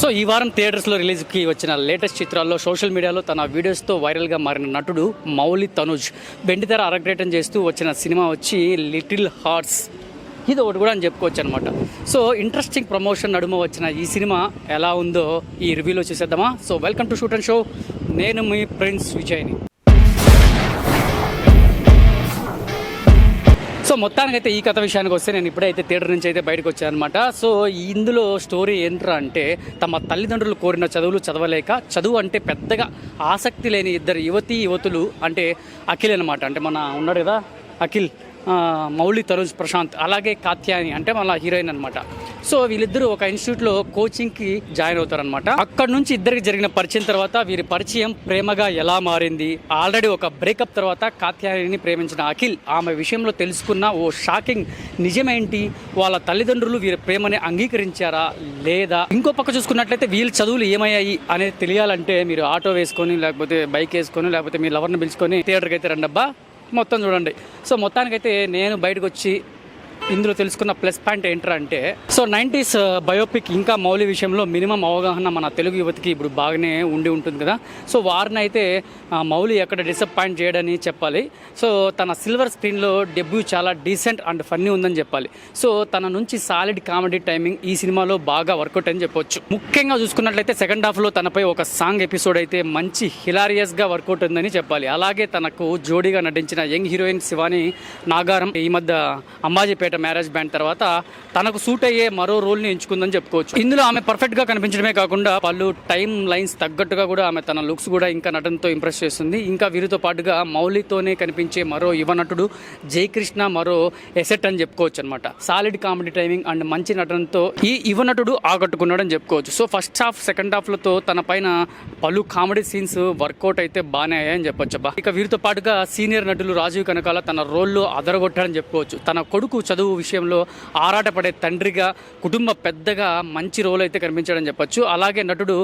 So ఈ వారం థియేటర్స్లో రిలీజ్కి వచ్చిన లేటెస్ట్ చిత్రాల్లో సోషల్ మీడియాలో తన వీడియోస్తో వైరల్గా మారిన నటుడు మౌలి తనుజ్ బెండితెర అరగ్రేటం చేస్తూ వచ్చిన సినిమా వచ్చి లిటిల్ హార్ట్స్. ఇది ఒకటి కూడా అని చెప్పుకోవచ్చు అనమాట సో ఇంట్రెస్టింగ్ ప్రమోషన్ నడుమ వచ్చిన ఈ సినిమా ఎలా ఉందో ఈ రివ్యూలో చూసేద్దామా? So welcome to shoot and show. నేను మీ ప్రిన్స్ విజయ్ని. సో మొత్తానికైతే ఈ కథ విషయానికి వస్తే నేను ఇప్పుడైతే థియేటర్ నుంచి అయితే బయటకు వచ్చాను అనమాట సో ఇందులో స్టోరీ ఏంట్రా అంటే తమ తల్లిదండ్రులు కోరిన చదువులు చదవలేక చదువు అంటే పెద్దగా ఆసక్తి లేని ఇద్దరు యువతీ యువతులు అంటే అఖిల్ అనమాట అంటే మన ఉన్నాడు కదా అఖిల్. మౌళి తరుణ్ ప్రశాంత్ అలాగే కాత్యాయని అంటే మన హీరోయిన్ అనమాట సో వీళ్ళిద్దరూ ఒక ఇన్స్టిట్యూట్లో కోచింగ్కి జాయిన్ అవుతారనమాట అక్కడ నుంచి ఇద్దరికి జరిగిన పరిచయం తర్వాత వీరి పరిచయం ప్రేమగా ఎలా మారింది? ఆల్రెడీ ఒక బ్రేకప్ తర్వాత కాత్యాయనిని ప్రేమించిన అఖిల్ ఆమె విషయంలో తెలుసుకున్న ఓ షాకింగ్ నిజమేంటి? వాళ్ళ తల్లిదండ్రులు వీరి ప్రేమని అంగీకరించారా? లేదా? ఇంకో పక్క చూసుకున్నట్లయితే వీళ్ళ చదువులు ఏమయ్యాయి అనేది తెలియాలంటే మీరు ఆటో వేసుకొని లేకపోతే బైక్ వేసుకొని లేకపోతే మీ లవర్ని పిలుచుకొని థియేటర్కి అయితే రండబ్బా. మొత్తం చూడండి. సో మొత్తానికైతే నేను బయటకు వచ్చి ఇందులో తెలుసుకున్న ప్లస్ పాయింట్ ఏంట్రా అంటే సో నైంటీస్ uh, బయోపిక్ ఇంకా మౌలి విషయంలో మినిమం అవగాహన మన తెలుగు యువతకి ఇప్పుడు బాగానే ఉండి ఉంటుంది కదా. సో వారిని అయితే మౌలి ఎక్కడ డిసప్పాయింట్ చేయడని చెప్పాలి. సో తన సిల్వర్ స్క్రీన్లో డెబ్యూ చాలా డీసెంట్ అండ్ ఫన్నీ ఉందని చెప్పాలి. సో తన నుంచి సాలిడ్ కామెడీ టైమింగ్ ఈ సినిమాలో బాగా వర్కౌట్ అని చెప్పొచ్చు. ముఖ్యంగా చూసుకున్నట్లయితే సెకండ్ హాఫ్లో తనపై ఒక సాంగ్ ఎపిసోడ్ అయితే మంచి హిలారియస్గా వర్కౌట్ ఉందని చెప్పాలి. అలాగే తనకు జోడీగా నటించిన యంగ్ హీరోయిన్ శివాని నాగారం ఈ మధ్య అంబాజీపేట మ్యారేజ్ బ్యాండ్ తర్వాత తనకు సూట్ అయ్యే మరో రోల్ని ఎంచుకుందని చెప్పుకోవచ్చు. ఇందులో ఆమె పర్ఫెక్ట్గా కనిపించడమే కాకుండా పలు టైం లైన్స్ తగ్గట్టుగా కూడా ఆమె తన లుక్స్ కూడా ఇంకా నటనతో ఇంప్రెస్ చేస్తుంది. ఇంకా వీరితో పాటుగా మౌలితోనే కనిపించే మరో యువ నటుడు జయకృష్ణ మరో ఎసెట్ అని చెప్పుకోవచ్చు అనమాట సాలిడ్ కామెడీ టైమింగ్ అండ్ మంచి నటనతో ఈ యువ నటుడు ఆకట్టుకున్నాడని చెప్పుకోవచ్చు. సో ఫస్ట్ హాఫ్ సెకండ్ హాఫ్లతో తన పైన పలు కామెడీ సీన్స్ వర్కౌట్ అయితే బాగానే అయ్యాయని చెప్పొచ్చు అబ్బా ఇక వీరితో పాటుగా సీనియర్ నటులు రాజీవ్ కనకాల తన రోల్లో అదరగొట్టాడని చెప్పుకోవచ్చు. తన కొడుకు చదువు విషయంలో ఆరాటపడే తండ్రిగా కుటుంబ పెద్దగా మంచి రోల్ అయితే కనిపించాడని చెప్పొచ్చు. అలాగే నటుడు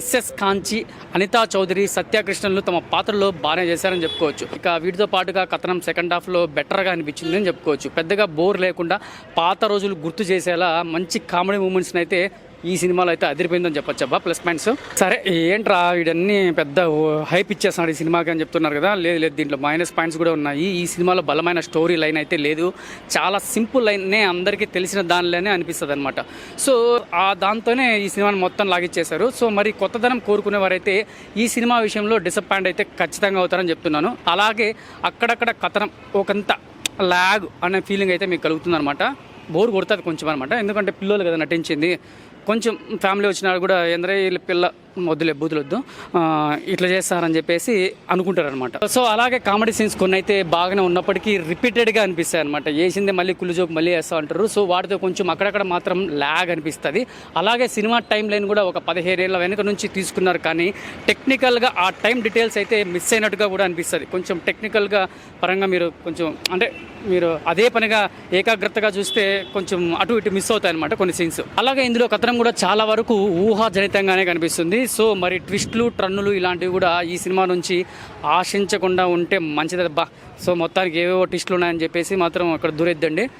ఎస్ఎస్ కాంచి అనితా చౌదరి సత్యకృష్ణన్లు తమ పాత్రలో బాగానే చేశారని చెప్పుకోవచ్చు. ఇక వీటితో పాటుగా కథనం సెకండ్ హాఫ్లో బెటర్గా అనిపించింది అని చెప్పుకోవచ్చు. పెద్దగా బోర్ లేకుండా పాత రోజులు గుర్తు చేసేలా మంచి కామెడీ మూమెంట్స్ని అయితే ఈ సినిమాలో అయితే అదిరిపోయిందని చెప్పొచ్చబ్బా ప్లస్ పాయింట్స్ సరే ఏంట్రా వీడన్నీ పెద్ద హైప్ ఇచ్చేస్తున్నాడు ఈ సినిమాకి అని చెప్తున్నారు కదా. లేదు లేదు దీంట్లో మైనస్ పాయింట్స్ కూడా ఉన్నాయి. ఈ సినిమాలో బలమైన స్టోరీ లైన్ అయితే లేదు. చాలా సింపుల్ లైన్నే అందరికీ తెలిసిన దానిలోనే అనిపిస్తుంది అనమాట సో ఆ దాంతోనే ఈ సినిమాని మొత్తం లాగిచ్చేశారు. సో మరి కొత్తదనం కోరుకునే వారైతే ఈ సినిమా విషయంలో డిసప్పాయింట్ అయితే ఖచ్చితంగా అవుతారని చెప్తున్నాను. అలాగే అక్కడక్కడ కథనం ఒకంత లాగ్ అనే ఫీలింగ్ అయితే మీకు కలుగుతుంది అనమాట బోర్ కొడుతుంది కొంచెం అనమాట ఎందుకంటే పిల్లలు కదా నటించింది. కొంచెం ఫ్యామిలీ వచ్చిన కూడా ఎందరే వీళ్ళ పిల్ల వద్దులే బూతులొద్దు. ఇట్లా చేస్తారని చెప్పేసి అనుకుంటారనమాట సో అలాగే కామెడీ సీన్స్ కొన్ని అయితే బాగానే ఉన్నప్పటికీ రిపీటెడ్గా అనిపిస్తాయి అనమాట వేసిందే మళ్ళీ కుళ్ళు జోక్ మళ్ళీ వేస్తా ఉంటారు సో వాటితో కొంచెం అక్కడక్కడ మాత్రం ల్యాగ్ అనిపిస్తుంది. అలాగే సినిమా టైం లైన్ కూడా ఒక పదిహేనేళ్ళ వెనుక నుంచి తీసుకున్నారు. కానీ టెక్నికల్గా ఆ టైం డీటెయిల్స్ అయితే మిస్ అయినట్టుగా కూడా అనిపిస్తుంది. కొంచెం టెక్నికల్గా పరంగా మీరు కొంచెం అంటే మీరు అదే పనిగా ఏకాగ్రతగా చూస్తే కొంచెం అటు ఇటు మిస్ అవుతాయి అనమాట కొన్ని సీన్స్. అలాగే ఇందులో కథనం కూడా చాలా వరకు ఊహాజనితంగానే కనిపిస్తుంది. సో మరి ట్విస్ట్లు ట్రన్నులు ఇలాంటివి కూడా ఈ సినిమా నుంచి ఆశించకుండా ఉంటే మంచిదబ్బా సో మొత్తానికి ఏవేవో ట్విస్టులు ఉన్నాయని చెప్పేసి మాత్రం అక్కడ దూరెద్దండి.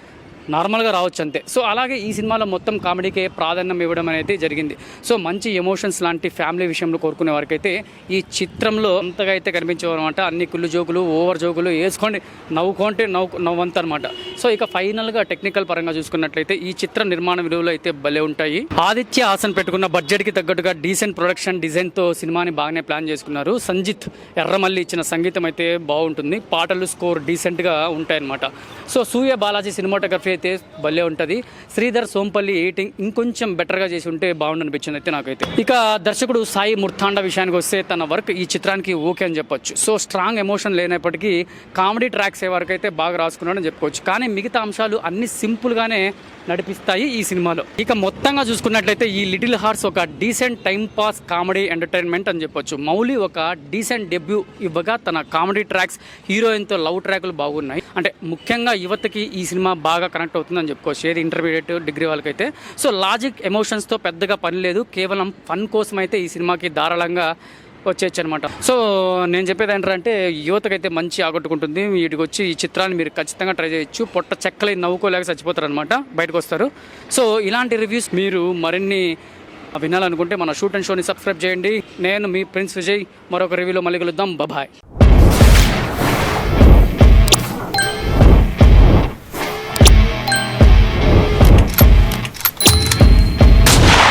నార్మల్గా రావచ్చు అంతే. సో అలాగే ఈ సినిమాలో మొత్తం కామెడీకే ప్రాధాన్యం ఇవ్వడం అనేది జరిగింది. సో మంచి ఎమోషన్స్ లాంటి ఫ్యామిలీ విషయంలో కోరుకునే వారికైతే ఈ చిత్రంలో అంతగా అయితే కనిపించేవారు అనమాట. అన్ని కుళ్ళు జోకులు ఓవర్ జోకులు వేసుకోండి నవ్వుకుంటే నవ్వు నవ్వంత అనమాట సో ఇక ఫైనల్గా టెక్నికల్ పరంగా చూసుకున్నట్లయితే ఈ చిత్ర నిర్మాణ విలువలు అయితే భలే ఉంటాయి. ఆదిత్య హాసన్ పెట్టుకున్న బడ్జెట్కి తగ్గట్టుగా డీసెంట్ ప్రొడక్షన్ డిజైన్తో సినిమాని బాగానే ప్లాన్ చేసుకున్నారు. సంజిత్ ఎర్రమల్లి ఇచ్చిన సంగీతం అయితే బాగుంటుంది. పాటలు స్కోర్ డీసెంట్గా ఉంటాయన్నమాట. సో సూర్య బాలాజీ సినిమాటోగ్రఫీ అయితే భలే ఉంటుంది శ్రీధర్ సోంపల్లి ఎయిటింగ్ ఇంకొంచెం బెటర్గా చేసి ఉంటే బాగుండు అనిపించింది అయితే నాకైతే. ఇక దర్శకుడు సాయి ముర్తాండ విషయానికి వస్తే తన వర్క్ ఈ చిత్రానికి ఓకే అని చెప్పొచ్చు. సో స్ట్రాంగ్ ఎమోషన్ లేనప్పటికీ కామెడీ ట్రాక్స్ ఏ వరకు అయితే బాగా రాసుకున్నాడని చెప్పుకోవచ్చు. కానీ మిగతా అంశాలు అన్ని సింపుల్గానే నడిపిస్తాయి ఈ సినిమాలో. ఇక మొత్తంగా చూసుకున్నట్లయితే ఈ లిటిల్ హార్స్ ఒక decent time pass comedy entertainment అని చెప్పొచ్చు. మౌలి ఒక డీసెంట్ డెబ్యూ ఇవ్వగా తన కామెడీ ట్రాక్స్ హీరోయిన్తో లవ్ ట్రాక్లు బాగున్నాయి. అంటే ముఖ్యంగా యువతకి ఈ సినిమా బాగా కనెక్ట్ అవుతుందని చెప్పుకోవచ్చు ఏది ఇంటర్మీడియట్ డిగ్రీ వాళ్ళకైతే. సో లాజిక్ ఎమోషన్స్తో పెద్దగా పని లేదు. కేవలం ఫన్ కోసం అయితే ఈ సినిమాకి ధారాళంగా వచ్చేయచ్చు అనమాట సో నేను చెప్పేది ఏంటంటే యువతకైతే మంచి ఆకట్టుకుంటుంది. వీటికి వచ్చి ఈ చిత్రాన్ని మీరు ఖచ్చితంగా ట్రై చేయొచ్చు. పొట్ట చెక్కలై నవ్వుకోలేక చచ్చిపోతారు అనమాట బయటకు వస్తారు సో ఇలాంటి రివ్యూస్ మీరు మరిన్ని వినాలనుకుంటే మన షూట్ అండ్ షోని సబ్స్క్రైబ్ చేయండి. నేను మీ ప్రిన్స్ విజయ్ మరొక రివ్యూలో మళ్ళీ కలుద్దాం. బాయ్